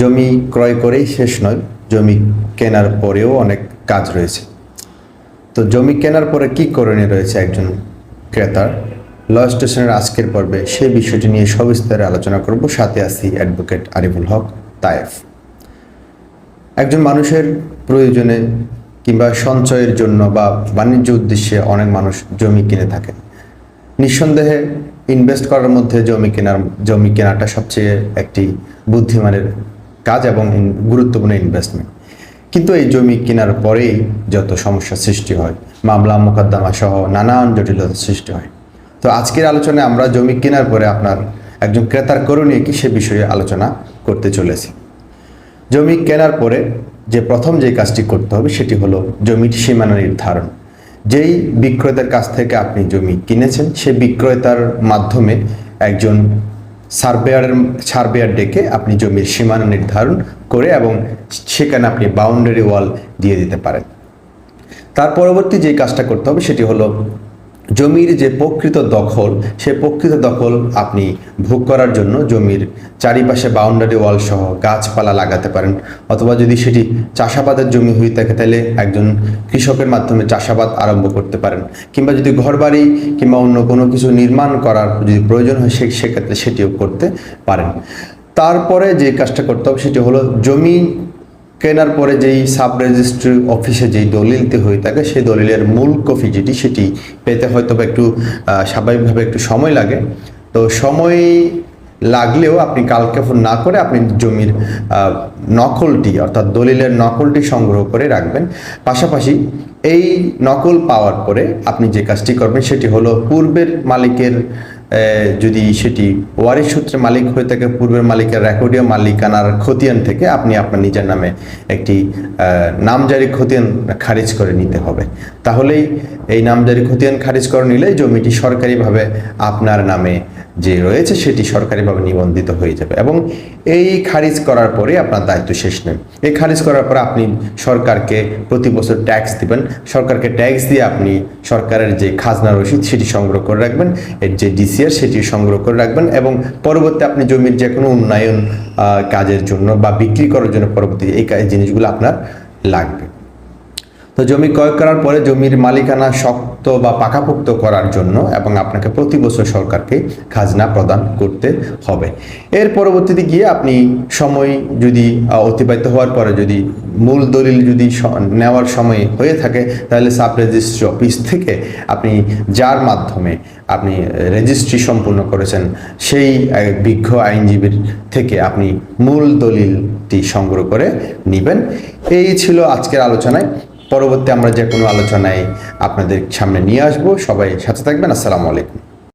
জমি ক্রয় করেই শেষ নয়, জমি কেনার পরেও অনেক কাজ রয়েছে। তো জমি কেনার পরে কি করণীয় রয়েছে একজন ক্রেতার? ল স্টেশনের আজকের পর্বে সেই বিষয়টি নিয়ে সবিস্তারে আলোচনা করব। সাথে আসি অ্যাডভোকেট আরিফুল হক তায়েফ। একজন মানুষের প্রয়োজনে কিংবা সঞ্চয়ের জন্য বা বাণিজ্য উদ্দেশ্যে অনেক মানুষ জমি কিনে থাকে নিঃসন্দেহে ইনভেস্ট করার মধ্যে জমি কেনার, জমি কেনাটা সবচেয়ে একটি বুদ্ধিমানের কাজ এবং গুরুত্বপূর্ণ ইনভেস্টমেন্ট কিন্তু এই জমি কেনার পরেই যত সমস্যা সৃষ্টি হয়, মামলা, মোকদ্দমা সহ নানান জটিলতা সৃষ্টি হয়। তো আজকের আলোচনায় আমরা জমি কেনার পরে আপনার একজন ক্রেতার করণীয় কি সে বিষয়ে আলোচনা করতে চলেছি। জমি কেনার পরে যে প্রথম যে কাজটি করতে হবে সেটি হলো জমির সীমানা নির্ধারণ। যেই বিক্রেতার কাছ থেকে আপনি জমি কিনেছেন, সে বিক্রেতার মাধ্যমে একজন সার্ভেয়ারের সার্ভেয়ার ডেকে আপনি জমির সীমানা নির্ধারণ করে এবং সেখানে আপনি বাউন্ডারি ওয়াল দিয়ে দিতে পারেন। তার পরবর্তী যে কাজটা করতে হবে সেটি হলো জমির যে প্রকৃত দখল, সে প্রকৃত দখল আপনি ভোগ করার জন্য জমির চারিপাশে বাউন্ডারি ওয়াল সহ গাছপালা লাগাতে পারেন। অথবা যদি সেটি চাষাবাদের জমি হয়ে থাকে, তাহলে একজন কৃষকের মাধ্যমে চাষাবাদ আরম্ভ করতে পারেন। কিংবা যদি ঘরবাড়ি কিংবা অন্য কোনো কিছু নির্মাণ করার যদি প্রয়োজন হয়, সে সেক্ষেত্রে সেটিও করতে পারেন। তারপরে যে কাজটা করতে হবে, সেটি হলো জমি কেনার পরে যেই সাব রেজিস্ট্রি অফিসে যেই দলিলটি হয়ে থাকে, সেই দলিলের মূল কপি যেটি, সেটি পেতে হয়তো একটু স্বাভাবিকভাবে একটু সময় লাগে। তো সময় লাগলেও আপনি কালকে ফোন না করে আপনি জমির নকলটি, অর্থাৎ দলিলের নকলটি সংগ্রহ করে রাখবেন। পাশাপাশি এই নকল পাওয়ার পরে আপনি যে কাজটি করবেন, সেটি হলো পূর্বের মালিকের যদি সেটি ওয়ারিশ সূত্রে মালিক হয়ে থাকে, পূর্বের মালিকের রেকর্ডীয় মালিকানার খতিয়ান থেকে আপনি আপনার নিজের নামে একটি নামজারি খতিয়ান খারিজ করে নিতে হবে। তাহলেই এই নামজারি খতিয়ান খারিজ করে নিলে জমিটি সরকারিভাবে আপনার নামে যে রয়েছে সেটি সরকারিভাবে নিবন্ধিত হয়ে যাবে এবং এই খারিজ করার পরে আপনার দায়িত্ব শেষ নেই। এই খারিজ করার পরে আপনি সরকারকে প্রতি বছর ট্যাক্স দিবেন। সরকারকে ট্যাক্স দিয়ে আপনি সরকারের যে খাজনা রসিদ সেটি সংগ্রহ করে রাখবেন। এর যে ডিসিআর সেটি সংগ্রহ করে রাখবেন এবং পরবর্তী আপনি জমির যে কোনো উন্নয়ন কাজের জন্য বা বিক্রি করার জন্য পরবর্তী এই জিনিসগুলো আপনার লাগবে। তো জমি ক্রয় করার পরে জমির মালিকানা শক্ত বা পাকাপোক্ত করার জন্য এবং আপনাকে প্রতি বছর সরকারকে খাজনা প্রদান করতে হবে। এর পরবর্তীতে গিয়ে আপনি সময় যদি অতিবাহিত হওয়ার পরে যদি মূল দলিল যদি নেওয়ার সময় হয়ে থাকে, তাহলে সাব রেজিস্ট্রি অফিস থেকে আপনি যার মাধ্যমে আপনি রেজিস্ট্রি সম্পূর্ণ করেছেন, সেই বিজ্ঞ আইনজীবীর থেকে আপনি মূল দলিলটি সংগ্রহ করে নেবেন। এই ছিল আজকের আলোচনায়। পরবর্তী আমরা যে কোনো আলোচনায় আপনাদের সামনে নিয়ে আসব। সবাই সাথে থাকবেন। আসসালামু আলাইকুম।